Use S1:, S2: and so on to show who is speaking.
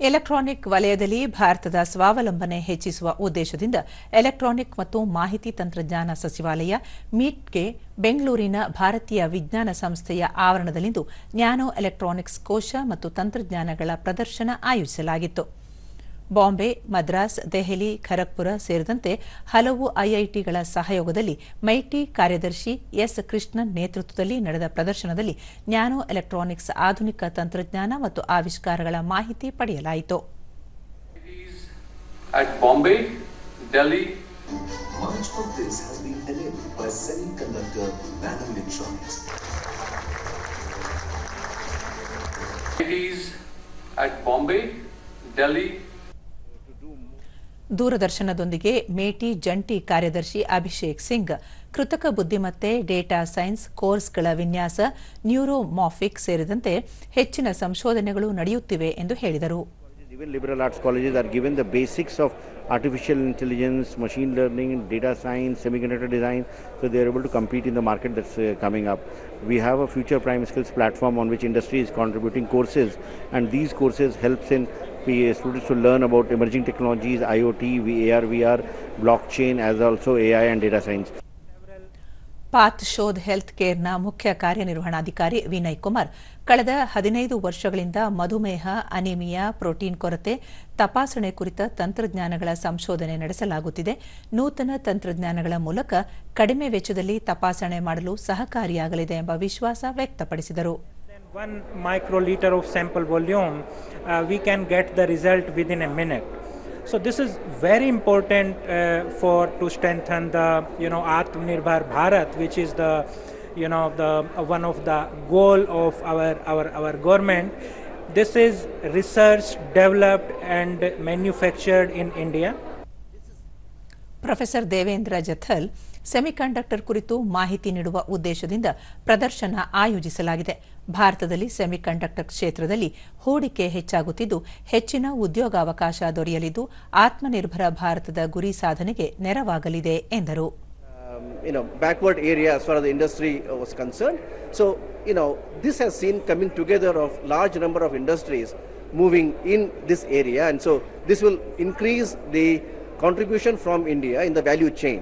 S1: Electronic ವಲಯದಲ್ಲಿ ಭಾರತದ ಸ್ವಾವಲಂಬನೆ ಹೆಚ್ಚಿಸುವ ಉದ್ದೇಶದಿಂದ ಎಲೆಕ್ಟ್ರಾನಿಕ್ ಮತ್ತು ಮಾಹಿತಿ ತಂತ್ರಜ್ಞಾನ ಸಚಿವಾಲಯ ಮೀಟ್ಗೆ ಬೆಂಗಳೂರಿನ ಭಾರತೀಯ ವಿಜ್ಞಾನ ಸಂಸ್ಥೆಯ ಆವರಣದಲ್ಲಿಂದು ನ್ಯಾನೋ ಎಲೆಕ್ಟ್ರಾನಿಕ್ಸ್ ಕೋಶ ಮತ್ತು ತಂತ್ರಜ್ಞಾನಗಳ ಪ್ರದರ್ಶನ ಆಯೋಜಿಸಲಾಗಿತ್ತು. ಬಾಂಬೆ ಮದ್ರಾಸ್ ದೆಹಲಿ ಖರಗ್ಪುರ ಸೇರಿದಂತೆ ಹಲವು ಐಐಟಿಗಳ ಸಹಯೋಗದಲ್ಲಿ ಮೈಟಿ ಕಾರ್ಯದರ್ಶಿ ಎಸ್ ಕೃಷ್ಣನ್ ನೇತೃತ್ವದಲ್ಲಿ ನಡೆದ ಪ್ರದರ್ಶನದಲ್ಲಿ ನ್ಯಾನೋ ಎಲೆಕ್ಟ್ರಾನಿಕ್ಸ್ ಆಧುನಿಕ ತಂತ್ರಜ್ಞಾನ ಮತ್ತು ಆವಿಷ್ಕಾರಗಳ ಮಾಹಿತಿ ಪಡೆಯಲಾಯಿತು.
S2: At Bombay, Delhi,
S3: Much of this has been enabled by semiconductor nanoelectronics.
S2: IITs at Bombay, Delhi,
S1: ದೂರದರ್ಶನದೊಂದಿಗೆ ಮೇಟಿ ಜಂಟಿ ಕಾರ್ಯದರ್ಶಿ ಅಭಿಷೇಕ್ ಸಿಂಗ್ ಕೃತಕ ಬುದ್ದಿಮತ್ತೆ ಡೇಟಾ ಸೈನ್ಸ್ ಕೋರ್ಸ್ಗಳ ವಿನ್ಯಾಸ ನ್ಯೂರೋಮಾಫಿಕ್ ಸೇರಿದಂತೆ ಹೆಚ್ಚಿನ ಸಂಶೋಧನೆಗಳು ನಡೆಯುತ್ತಿವೆ ಎಂದು ಹೇಳಿದರು
S4: liberal arts colleges are given the basics of artificial intelligence, machine learning, data science, semiconductor design, so they are able to compete in the market that's uh, coming up. We have a future prime skills platform on which industry is contributing courses, and these courses helps in P- students to learn about emerging technologies, IoT, AR, VR, blockchain, as also AI and data science.
S1: Pathshodh health ಕೇರ್ನ ಮುಖ್ಯ ಕಾರ್ಯನಿರ್ವಹಣಾಧಿಕಾರಿ ವಿನಯ್ ಕುಮಾರ್. ಕಳೆದ ಹದಿನೈದು ವರ್ಷಗಳಿಂದ ಮಧುಮೇಹ anaemia protein ಕೊರತೆ ತಪಾಸಣೆ ಕುರಿತ ತಂತ್ರಜ್ಞಾನಗಳ ಸಂಶೋಧನೆ ನಡೆಸಲಾಗುತ್ತಿದೆ. ನೂತನ ತಂತ್ರಜ್ಞಾನಗಳ ಮೂಲಕ ಕಡಿಮೆ ವೆಚ್ಚದಲ್ಲಿ ತಪಾಸಣೆ ಮಾಡಲು ಸಹಕಾರಿಯಾಗಲಿದೆ ಎಂಬ ವಿಶ್ವಾಸ ವ್ಯಕ್ತಪಡಿಸಿದರು.
S5: one microliter of sample volume, uh, we can get the result within a minute. So this is very important uh, for to strengthen the you know Atmanirbhar Bharat, which is the you know the uh, one of the goal of our our our government. This is research developed and manufactured in India.
S1: Professor Devendra Jathal semiconductor ಕುರಿತು ಮಾಹಿತಿ ನೀಡುವ ಉದ್ದೇಶದಿಂದ ಪ್ರದರ್ಶನ ಆಯೋಜಿಸಲಾಗಿದೆ ಭಾರತದಲ್ಲಿ semiconductor ಕ್ಷೇತ್ರದಲ್ಲಿ ಹೂಡಿಕೆ ಹೆಚ್ಚಾಗುತ್ತಿದ್ದು ಹೆಚ್ಚಿನ ಉದ್ಯೋಗಾವಕಾಶ ದೊರೆಯಲಿದ್ದು ಆತ್ಮನಿರ್ಭರ ಭಾರತದ ಗುರಿ ಸಾಧನೆಗೆ ನೆರವಾಗಲಿದೆ ಎಂದರು
S6: um, you know backward area as far as the industry uh, was concerned. So you know this has seen coming together of large number of industries moving in this area, and so this will increase the contribution from India in the value chain.